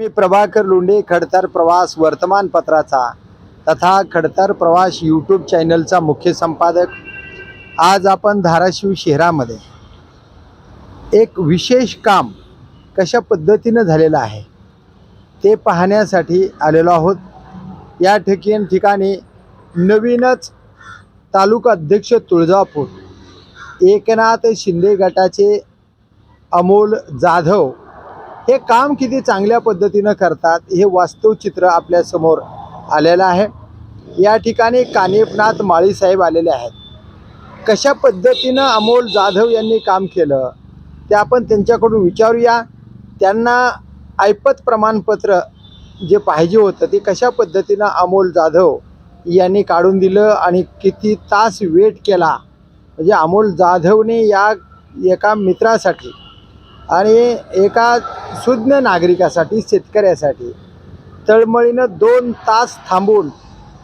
मी प्रभाकर लोंढे खडतर प्रवास वर्तमानपत्राचा तथा खडतर प्रवास यूट्यूब चॅनलचा मुख्य संपादक. आज आपण धाराशिव शहरामध्ये एक विशेष काम कशा पद्धतीनं झालेलं आहे ते पाहण्यासाठी आलेलो आहोत. या ठिकाण ठिकाणी नवीनच तालुका अध्यक्ष तुळजापूर एकनाथ शिंदे गटाचे अमोल जाधव हे काम किती चांगल्या पद्धतीनं करतात हे वास्तवचित्र आपल्यासमोर आलेलं आहे. या ठिकाणी कानिपनाथ माळीसाहेब आलेले आहेत. कशा पद्धतीनं अमोल जाधव यांनी काम केलं ते आपण त्यांच्याकडून विचारूया. त्यांना ऐपत प्रमाणपत्र जे पाहिजे होतं ते कशा पद्धतीनं अमोल जाधव यांनी काढून दिलं आणि किती तास वेट केला? म्हणजे अमोल जाधवने या एका मित्रासाठी आणि एका सुज्ञ नागरिकासाठी शेतकऱ्यासाठी तळमळीनं दोन तास थांबून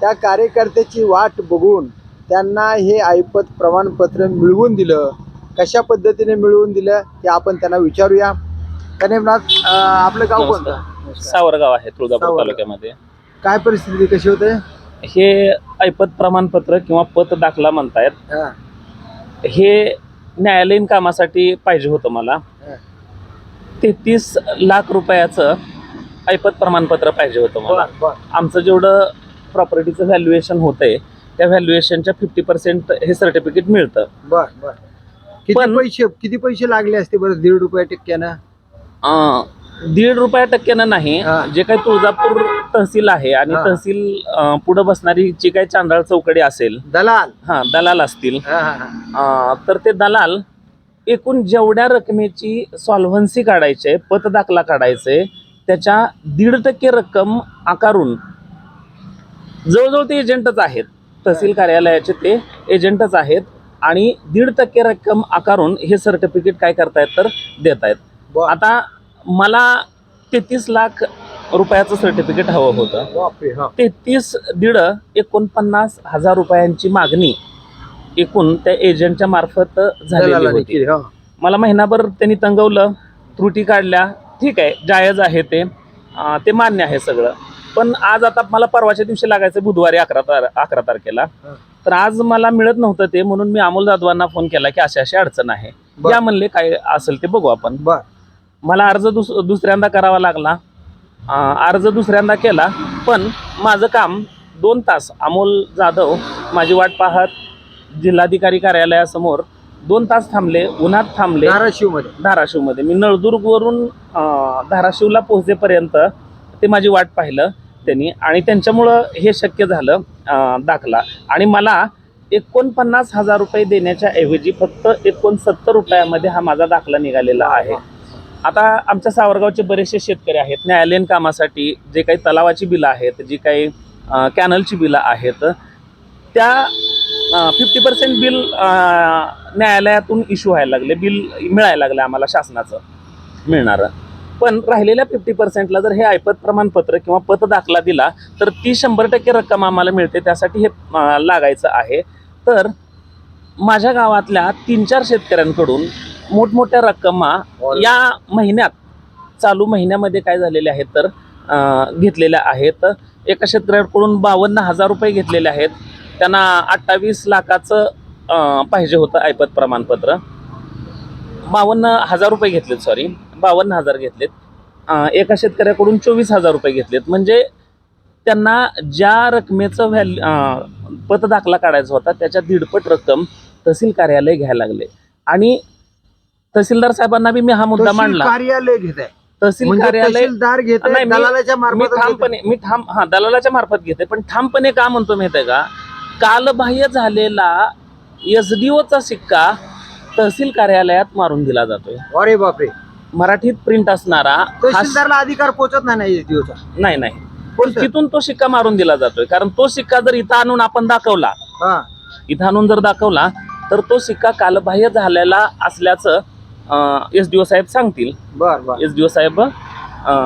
त्या कार्यकर्त्याची वाट बघून त्यांना हे ऐपत प्रमाणपत्र मिळवून दिलं. कशा पद्धतीने मिळवून दिलं ते आपण त्यांना विचारूया. कनेमनाथ आपलं गाव कोणतं? सावरगाव आहे तुळजापूर. तालुक्यामध्ये. काय परिस्थिती कशी होते? हे ऐपत प्रमाणपत्र किंवा पत दाखला म्हणतायत हा, हे न्यायालयीन कामासाठी पाहिजे होतं मला. तेहतीस लाख रुपयाचं ऐपत प्रमाणपत्र पाहिजे होतं मला. आमचं जेवढं प्रॉपर्टीचं व्हॅल्युएशन होतंय त्या व्हॅल्युएशनच्या फिफ्टी पर्सेंट हे सर्टिफिकेट मिळतं. बर बर. किती पण- पैसे किती पैसे लागले असते बरं? दीड रुपये टक्क्यानं? अं, दीड रुपया टक्क्यानं नाही. हा. जे काही तुळजापूर तहसील आहे आणि हा. तहसील अं, पुढं बसणारी जी काही चांदाळ चौकडी असेल दलाल. हा दलाल असतील हा, हा, हा. अं, तर ते दलाल एकूण जेवढ्या रकमेची सॉल्व्हन्सी काढायचे पत दाखला काढायचे त्याच्या दीड टक्के रक्कम आकारून जवळजवळ ते एजंटच आहेत तहसील कार्यालयाचे ते एजंटच आहेत आणि दीड टक्के रक्कम आकारून हे सर्टिफिकेट काय करतायत तर देत आहेत. आता मला तेहतीस लाख रुपयाचं सर्टिफिकेट हवं होतं. तेहतीस दीड एकोणपन्नास हजार रुपयांची मागणी एकूण त्या एजंटच्या मार्फत झालेली दलालाने होती. केली, हा. मला महिनाभर त्यांनी तंगवलं त्रुटी काढल्या ठीक आहे जायज आहे ते. अं, ते मान्य आहे सगळं. पण आज आता मला परवाच्या दिवशी लागायचं बुधवारी अकरा तार अकरा तारखेला. हं. तर आज मला मिळत नव्हतं ते म्हणून मी अमोल जाधवांना फोन केला की अशी अशी अडचण आहे. बर. या म्हणले काय असेल ते बघू आपण. बर. मला अर्ज दुस दुसऱ्यांदा करावा लागला. अं, अर्ज दुसऱ्यांदा केला पण माझं काम दोन तास अमोल जाधव माझी वाट पाहत जिल्हाधिकारी कार्यालयासमोर दोन तास थांबले उन्हात थांबले. धाराशिवमध्ये धाराशिवमध्ये. मी नळदुर्गवरून धाराशिवला पोहोचेपर्यंत ते माझी वाट पाहिलं त्यांनी आणि त्यांच्यामुळं हे शक्य झालं दाखला. आणि मला एकोणपन्नास हजार रुपये देण्याच्या ऐवजी फक्त एकोणसत्तर रुपयामध्ये हा माझा दाखला निघालेला आहे. आता आमच्या सावरगावचे बरेचसे शेतकरी आहेत. न्यायालयीन कामासाठी जे काही तलावाची बिलं आहेत जी काही कॅनलची बिलं आहेत त्या फिफ्टी पर्सेंट बिल न्यायालयातून इश्यू व्हायला लागले. बिल मिळायला लागलं आम्हाला शासनाचं मिळणारं. पण राहिलेल्या फिफ्टी पर्सेंटला जर हे ऐपत प्रमाणपत्र किंवा पत दाखला दिला तर ती शंभर टक्के रक्कम आम्हाला मिळते. त्यासाठी हे लागायचं आहे. तर माझ्या गावातल्या तीन चार शेतकऱ्यांकडून मोठमोठ्या रक्कमा या महिन्यात चालू महिन्यामध्ये काय झालेले आहेत तर घेतलेल्या आहेत. एका शेतकऱ्याकडून बावन्न हजार रुपये घेतलेले आहेत. त्यांना अठ्ठावीस लाखाचं पाहिजे होतं ऐपत प्रमाणपत्र. बावन्न हजार रुपये घेतलेत सॉरी बावन्न हजार घेतलेत. एका शेतकऱ्याकडून चोवीस हजार रुपये घेतलेत. म्हणजे त्यांना ज्या रकमेचं व्हॅल्यू पत दाखला काढायचा होता त्याच्या दीडपट रक्कम तहसील कार्यालय घ्यायला लागले. आणि तहसीलदार साहेबांना बी मी हा मुद्दा मांडला. कार्यालय घेत आहे. तहसील म्हणजे कार्यालय नाही, मी-. ठामपणे मी ठाम हा दलालाच्या मार्फत घेते पण ठामपणे का म्हणतो माहिती आहे का? कालबाह्य झालेला एसडीओचा सिक्का तहसील कार्यालयात मारून दिला जातोय. अरे बापरे. मराठीत प्रिंट असणारा हा तहसीलदारला अधिकार पोहोचत नाही ना एसडीओचा? नाही नाही. पण तिथून तो सिक्का मारून दिला जातोय. कारण तो सिक्का जर इथं आणून आपण दाखवला हा. इथं आणून जर दाखवला तर तो सिक्का कालबाह्य झालेला असल्याचं एस डी ओ साहेब सांगतील. बर बर. एस डी ओ साहेब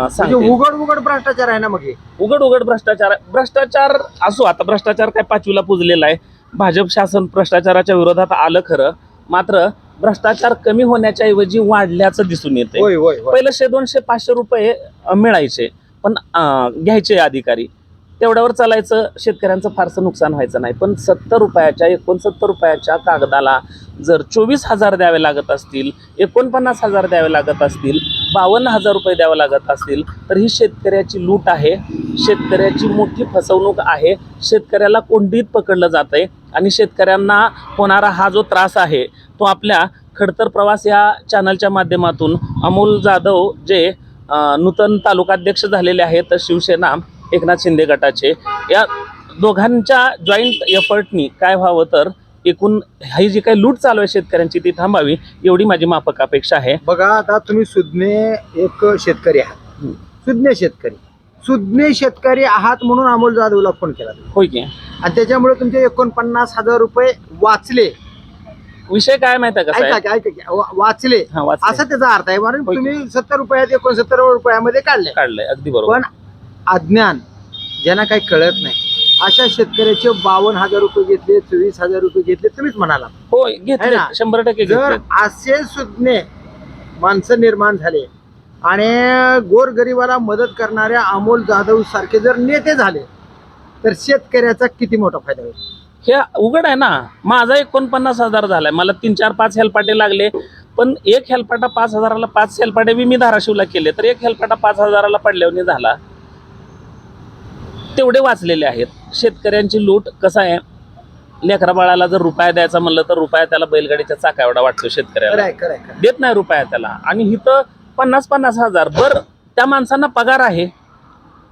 सांगतील उघड उघड भ्रष्टाचार आहे ना मग हे? उघड उघड भ्रष्टाचार भ्रष्टाचार असो आता भ्रष्टाचार काय पाचवीला पुजलेला आहे. भाजप शासन भ्रष्टाचाराच्या विरोधात आलं खरं. मात्र भ्रष्टाचार कमी होण्याच्या ऐवजी वाढल्याचं दिसून येते होय होय होय. पहिलं शे दोनशे पाचशे रुपये अं, मिळायचे. पण अं, घ्यायचे अधिकारी. तेवढ्यावर चालायचं शेतकऱ्यांचं फारसं नुकसान व्हायचं नाही. पण सत्तर रुपयाच्या एकोणसत्तर रुपयाच्या कागदाला जर चोवीस हजार द्यावे लागत असतील एकोणपन्नास हजार द्यावे लागत असतील बावन्न हजार रुपये द्यावे लागत असतील तर ही शेतकऱ्याची लूट आहे. शेतकऱ्याची मोठी फसवणूक आहे. शेतकऱ्याला कोंडीत पकडलं जात आहे आणि शेतकऱ्यांना होणारा हा जो त्रास आहे तो आपल्या खडतर प्रवास या चॅनलच्या माध्यमातून अमोल जाधव जे नूतन तालुकाध्यक्ष झालेले आहेत शिवसेना एकनाथ शिंदे गटाचे. या दोघांच्या जॉईंट एफर्टनी काय व्हावं तर एकूण ही जी काही लूट चालू आहे शेतकऱ्यांची ती थांबावी एवढी माझी माफक अपेक्षा आहे. बघा आता तुम्ही सुज्ञे एक शेतकरी आहात. सुज्ञ शेतकरी. सुज्ञ शेतकरी आहात म्हणून अमोल जाधवला फोन केला. होय की. आणि त्याच्यामुळे तुमचे एकोणपन्नास हजार रुपये वाचले. विषय काय माहिती का वाचले. वाच असा त्याचा अर्थ आहे. होय. तुम्ही सत्तर रुपयात एकोणसत्तर रुपयामध्ये काढले. काढलंय अगदी बरोबर. पण अज्ञान ज्यांना काही कळत नाही. अशा शेतकऱ्याचे बावन्न हजार रुपये घेतले चोवीस हजार रुपये घेतले तुम्हीच म्हणाला. है घेतले ना? शंभर टक्के जर घेतले. असे सुज्ञ माणसं निर्माण झाले आणि गोरगरिबाला मदत करणाऱ्या अमोल जाधव सारखे जर नेते झाले तर शेतकऱ्याचा किती मोठा फायदा होईल? हे उघड आहे ना. माझा एकोणपन्नास हजार झालाय. मला तीन चार पाच हेलपाटे लागले. पण एक हेलपाटा पाच हजाराला पाच हेलपाटे बी मी धाराशिवला केले. तर एक हेलपाटा पाच हजाराला पडल्याने झाला. तेवढे वाचलेले आहेत. शेतकऱ्यांची लूट कसं आहे? लेकरा बाळाला जर रुपया द्यायचा म्हणलं तर रुपया त्याला बैलगाडीच्या चाका एवढा वाटतो शेतकऱ्याला. देत नाही रुपया त्याला. आणि इथं पन्नास पन्नास हजार. बर त्या माणसांना पगार आहे.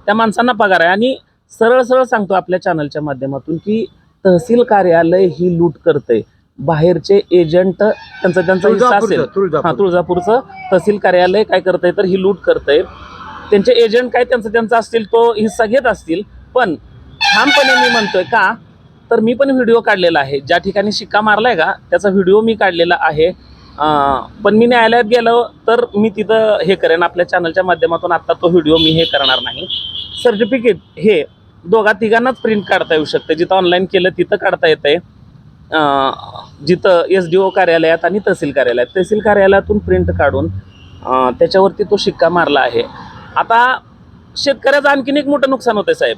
त्या माणसांना पगार आहे. आणि सरळ सरळ सांगतो आपल्या चॅनलच्या माध्यमातून की तहसील कार्यालय ही लूट करते बाहेरचे एजंट त्यांचा त्यांचा हिस्सा असेल. हा तुळजापूर तुळजापूरचं तहसील कार्यालय काय करतंय तर ही लूट करतंय. त्यांचे एजंट काय त्यांचा त्यांचा असतील तो हिस्सा घेत असतील. पण ठामपणे मी म्हणतोय का तर मी पण व्हिडिओ काढलेला आहे. ज्या ठिकाणी शिक्का मारलाय का त्याचा व्हिडिओ मी काढलेला आहे. पण मी न्यायालयात गेलो तर मी तिथं हे करेन. आपल्या चॅनलच्या माध्यमातून आत्ता तो व्हिडिओ मी हे करणार नाही. सर्टिफिकेट हे दोघा तिघांनाच प्रिंट काढता येऊ शकते. जिथं ऑनलाईन केलं तिथं काढता येतंय. आहे जिथं एस डी ओ कार्यालयात आणि तहसील कार्यालयात. तहसील कार्यालयातून प्रिंट काढून त्याच्यावरती तो शिक्का मारला आहे. आता शेतकऱ्याचं आणखीन एक मोठं नुकसान होतं साहेब.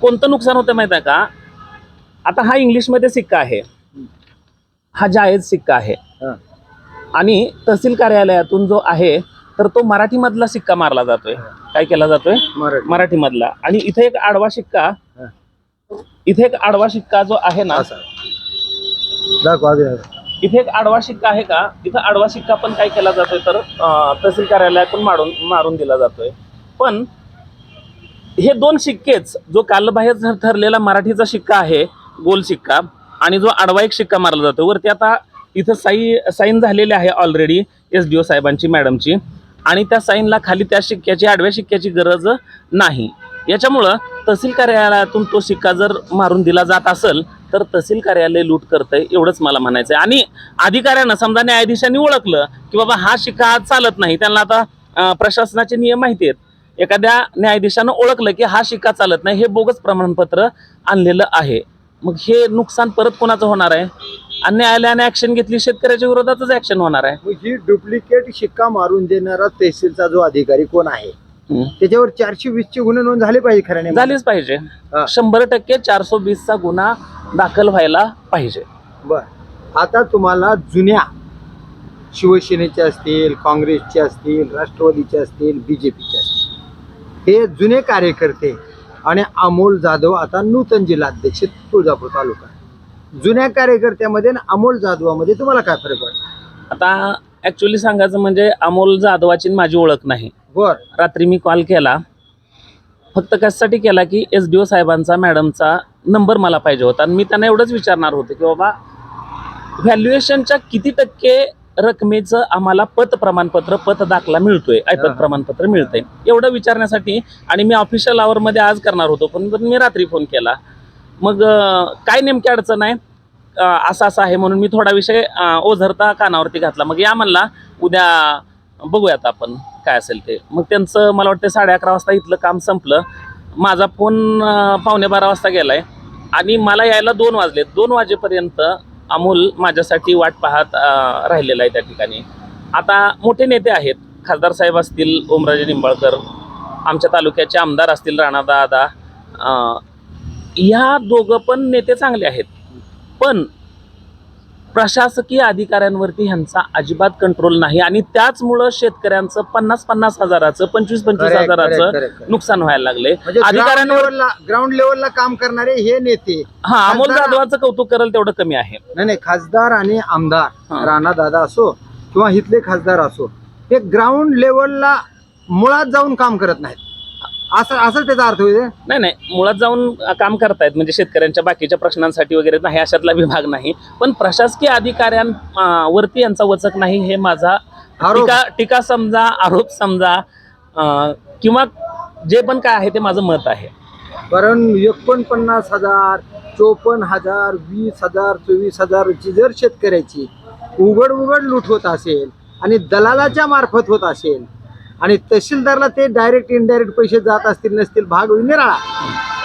कोणतं नुकसान होतं माहिती आहे का? आता हा इंग्लिशमध्ये सिक्का आहे. हा जायज सिक्का आहे. आणि तहसील कार्यालयातून जो आहे तर तो मराठीमधला सिक्का मारला जातोय. काय केला जातोय? मराठी. मराठीमधला. आणि इथे एक आडवा शिक्का. इथे एक आडवा शिक्का जो आहे ना. इथे एक आडवा शिक्का आहे का? इथं आडवा शिक्का पण काय केला जातोय तर तहसील कार्यालयातून मारून मारून दिला जातोय. पण हे दोन शिक्केच जो कालबाह्य ठर- ठरलेला मराठीचा शिक्का आहे गोल शिक्का आणि जो आडवा एक शिक्का मारला जातो वरती आता इथं साई साईन झालेली आहे ऑलरेडी एस डी ओ साहेबांची मॅडमची. आणि त्या साईनला खाली त्या शिक्क्याची आडव्या शिक्क्याची गरज नाही. याच्यामुळं तहसील कार्यालयातून तो शिक्का जर मारून दिला जात असेल तर तहसील कार्यालय लूट करतंय एवढंच मला म्हणायचं आहे आणि अधिकाऱ्यांना समजा न्यायाधीशांनी ओळखलं की बाबा हा शिक्का आज चालत नाही त्यांना आता प्रशासनाचे नियम माहिती आहेत. एखाद्या न्यायाधीशानं ओळखलं की हा शिक्का चालत नाही हे बोगस प्रमाणपत्र आणलेलं आहे. मग हे नुकसान परत कोणाचं होणार आहे? आणि न्यायालयाने ऍक्शन घेतली शेतकऱ्याच्या विरोधातच ऍक्शन होणार आहे. मग ही डुप्लिकेट शिक्का मारून देणारा तहसीलचा जो अधिकारी कोण आहे? हम्म. त्याच्यावर चारशे वीस चे गुन्हे नोंद झाले पाहिजे खऱ्याने झालीच पाहिजे. हा. शंभर टक्के चारशे वीसचा गुन्हा दाखल व्हायला पाहिजे. बर. आता तुम्हाला जुन्या शिवसेनेचे असतील काँग्रेसचे असतील राष्ट्रवादीचे असतील बीजेपीचे असतील. हे जुने कार्यकर्ते आणि अमोल जाधव आता नूतन जिल्हाध्यक्ष तुळजापूर तालुका. जुन्या कार्यकर्त्यामध्ये आणि अमोल जाधवामध्ये तुम्हाला काय फरक वाटतो आता ऍक्च्युली सांगायचं म्हणजे अमोल जाधवाची माझी ओळख नाही. बर. रात्री मी कॉल केला. फक्त कशासाठी केला की एस डी ओ साहेबांचा मॅडमचा नंबर मला पाहिजे होता. आणि मी त्यांना एवढंच विचारणार होते की बाबा व्हॅल्युएशनच्या किती टक्के रकमेचं आम्हाला पत प्रमाणपत्र पत दाखला मिळतोय. ऐपत प्रमाणपत्र मिळतंय. एवढं विचारण्यासाठी आणि मी ऑफिशियल आवरमध्ये आज करणार होतो पण मी रात्री फोन केला मग काय नेमकी अडचण आहे? असं असं आहे म्हणून मी थोडा विषय ओझरता कानावरती घातला. मग या म्हणला उद्या बघूयात आपण काय असेल ते. मग त्यांचं मला वाटतं साडे अकरा वाजता इथलं काम संपलं. माझा फोन पावणे बारा वाजता गेलाय. आणि मला यायला दोन वाजले दोन वाजेपर्यंत अमोल माझ्यासाठी वाट पाहत राहिलेला आहे त्या ठिकाणी. आता मोठे नेते आहेत. खासदार साहेब असतील ओमराजे निंबाळकर आमच्या तालुक्याचे आमदार असतील राणादादा दादा ह्या दोघं पण नेते चांगले आहेत. पण प्रशासकीय अधिकाऱ्यांवरती ह्यांचा अजिबात कंट्रोल नाही. आणि त्याचमुळं शेतकऱ्यांचं पन्नास पन्नास हजाराचं पंचवीस पंचवीस Correct, correct, हजाराचं correct. नुकसान व्हायला लागले म्हणजे ग्राउंड अधिकाऱ्यांवर लेवलला ग्राउंड लेवलला काम करणारे हे नेते. हा अमोल खासदार- जाधवाचं कौतुक करेल तेवढं कमी आहे. नाही नाही खासदार आणि आमदार हा. राणा दादा असो किंवा इथले खासदार असो हे ग्राउंड लेवलला मुळात जाऊन काम करत नाहीत. असं असं त्याचा अर्थ होईल? नाही नाही. मुळात जाऊन काम करतायत. म्हणजे शेतकऱ्यांच्या बाकीच्या प्रश्नांसाठी वगैरे नाही अशातला विभाग नाही. पण प्रशासकीय अधिकाऱ्यांवरती यांचा वचक नाही हे माझा. टीका टीका समजा आरोप समजा किंवा जे पण काय आहे ते माझं मत आहे. कारण एकोणपन्नास हजार चोपन्न हजार वीस हजार चोवीस हजारची जर शेतकऱ्याची उघड उघड लूट होत असेल आणि दलालाच्या मार्फत होत असेल आणि तहसीलदारला ते डायरेक्ट इनडायरेक्ट पैसे जात असतील नसतील भाग निराळा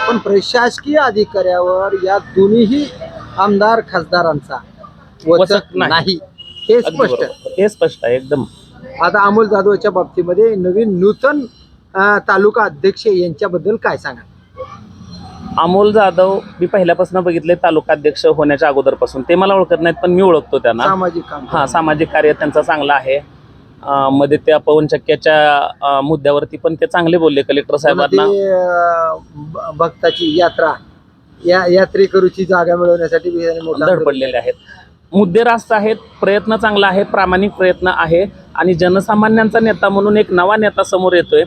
पण प्रशासकीय अधिकाऱ्यावर या दोन्हीही आमदार खासदारांचा वचक नाही. हे स्पष्ट. हे स्पष्ट आहे एकदम. आता अमोल जाधवच्या बाबतीमध्ये नवीन नूतन तालुका अध्यक्ष यांच्याबद्दल काय सांगा अमोल जाधव मी पहिल्यापासून बघितले तालुका अध्यक्ष होण्याच्या अगोदरपासून. ते मला ओळखत नाहीत पण मी ओळखतो त्यांना. सामाजिक काम हा सामाजिक कार्य त्यांचं चांगलं आहे. मध्ये त्या पवनचक्क्याच्या मुद्द्यावरती पण ते चांगले बोलले कलेक्टर साहेबांना. भक्ताची यात्रा या यात्रेकरूची जागा मिळवण्यासाठी धडपडलेले आहेत. मुद्दे रास्त आहेत प्रयत्न चांगला आहे प्रामाणिक प्रयत्न आहे आणि जनसामान्यांचा नेता म्हणून एक नवा नेता समोर येतोय.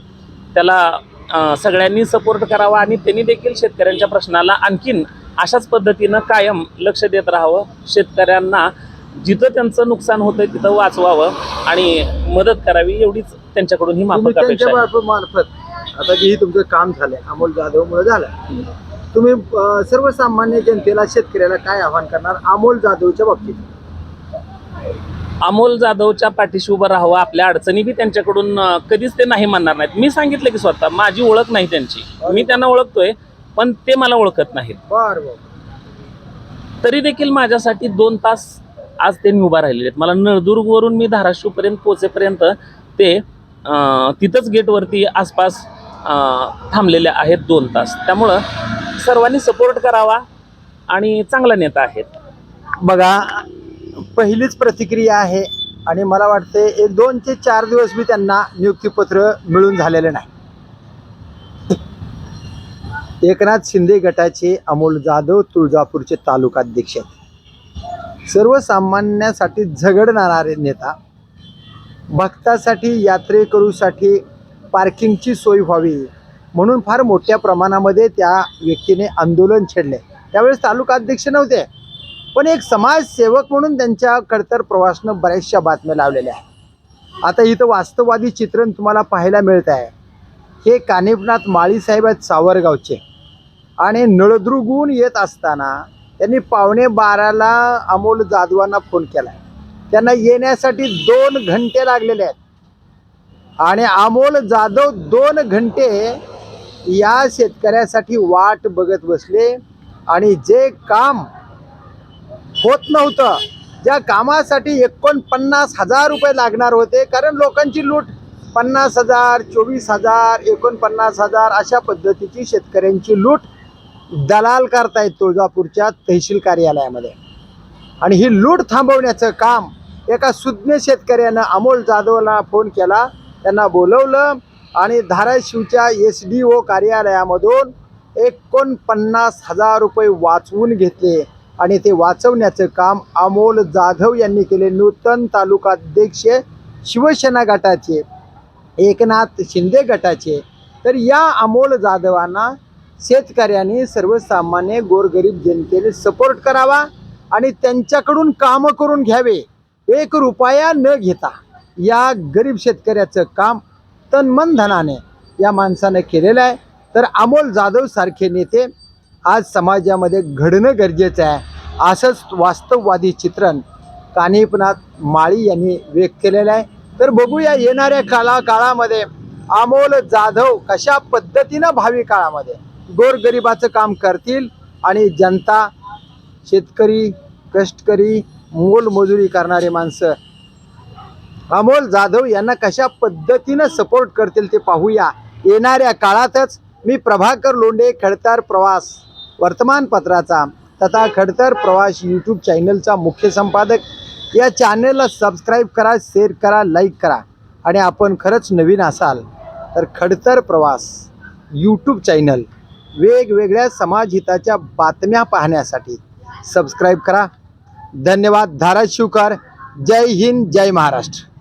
त्याला सगळ्यांनी सपोर्ट करावा आणि त्यांनी देखील शेतकऱ्यांच्या प्रश्नाला आणखीन अशाच पद्धतीनं कायम लक्ष देत राहावं. शेतकऱ्यांना जिथं त्यांचं नुकसान होतंय तिथं वाचवावं आणि मदत करावी एवढीच त्यांच्याकडून ही तुम्ही माफक अपेक्षा त्यांच्या आहे. मार्फत मार्फत आता जे हे तुमचं काम झालंय अमोल जाधव मुळे झालं तुम्ही अं, सर्वसामान्य जनतेला शेतकऱ्याला काय आव्हान करणार अमोल जाधवच्या बाबतीत? अमोल जाधवच्या पाठीशी उभं राहावं आपल्या अडचणी बी त्यांच्याकडून अं, कधीच ते नाही म्हणणार नाहीत. मी सांगितलं की स्वतः माझी ओळख नाही त्यांची. मी त्यांना ओळखतोय पण ते मला ओळखत नाहीत. बर बर. तरी देखील माझ्यासाठी दोन तास आज ते मी उभा राहिलेले आहेत. मला नळदुर्गवरून मी धाराशिवपर्यंत पोहोचेपर्यंत ते तिथंच गेटवरती आसपास थांबलेले आहेत दोन तास. त्यामुळं सर्वांनी सपोर्ट करावा आणि चांगला नेता आहेत. बघा पहिलीच प्रतिक्रिया आहे आणि मला वाटते एक दोन ते चार दिवस मी त्यांना नियुक्तीपत्र मिळून झालेले नाही. एकनाथ शिंदे गटाचे अमोल जाधव तुळजापूरचे तालुकाध्यक्ष आहेत. सर्वसामान्यासाठी झगडणारे नेता भक्तासाठी यात्रेकरूसाठी पार्किंगची सोय व्हावी म्हणून फार मोठ्या प्रमाणामध्ये त्या व्यक्तीने आंदोलन छेडले. त्यावेळेस तालुका अध्यक्ष नव्हते पण एक समाजसेवक म्हणून त्यांच्या कडतर प्रवासनं बऱ्याचशा बातम्या लावलेल्या आहेत. आता इथं वास्तववादी चित्रण तुम्हाला पाहायला मिळत आहे. हे कानिफनाथ माळीसाहेब आहेत सावरगावचे. आणि नळदुर्गहून येत असताना त्यांनी पावणे बाराला अमोल जाधवांना फोन केला. त्यांना येण्यासाठी दोन घंटे लागलेले आहेत. आणि अमोल जाधव दोन घंटे या शेतकऱ्यासाठी वाट बघत बसले. आणि जे काम होत नव्हतं ज्या कामासाठी एकोणपन्नास हजार रुपये लागणार होते कारण लोकांची लूट. पन्नास हजार चोवीस हजार एकोणपन्नास हजार अशा पद्धतीची शेतकऱ्यांची लूट. दलाल करतायत तुळजापूरच्या तहसील कार्यालयामध्ये. आणि ही लूट थांबवण्याचं काम एका सुज्ञ शेतकऱ्यानं अमोल जाधवला फोन केला. त्यांना बोलवलं आणि धाराशिवच्या एस डी ओ कार्यालयामधून एकोणपन्नास हजार रुपये वाचवून घेतले. आणि ते वाचवण्याचं काम अमोल जाधव यांनी केले. नूतन तालुकाध्यक्ष शिवसेना गटाचे एकनाथ शिंदे गटाचे. तर या अमोल जाधवांना शेतकऱ्यांनी सर्वसामान्य गोरगरीब जनतेने सपोर्ट करावा आणि त्यांच्याकडून कामं करून घ्यावे. एक रुपया न घेता या गरीब शेतकऱ्याचं काम तन्मन धनाने या माणसानं केलेलं आहे. तर अमोल जाधव सारखे नेते आज समाजामध्ये घडणं गरजेचं आहे. असंच वास्तववादी चित्रण कानिपनाथ माळी यांनी व्यक्त केलेलं आहे. तर बघूया येणाऱ्या काला काळामध्ये अमोल जाधव कशा पद्धतीनं भावी काळामध्ये गोरगरिबाचं काम करतील आणि जनता शेतकरी कष्टकरी मोलमजुरी करणारी माणसं. अमोल जाधव यांना कशा पद्धतीनं सपोर्ट करतील ते पाहूया. येणाऱ्या काळातच मी प्रभाकर लोंढे खडतर प्रवास वर्तमानपत्राचा तथा खडतर प्रवास यूट्यूब चॅनलचा मुख्य संपादक. या चॅनलला सबस्क्राईब करा शेअर करा लाईक करा. आणि आपण खरंच नवीन असाल तर खडतर प्रवास यूट्यूब चॅनल वेगवेगळ्या समाजहिताच्या बातम्या पाहण्यासाठी सबस्क्राईब करा. धन्यवाद. धाराशिवकर. जय हिंद. जय महाराष्ट्र.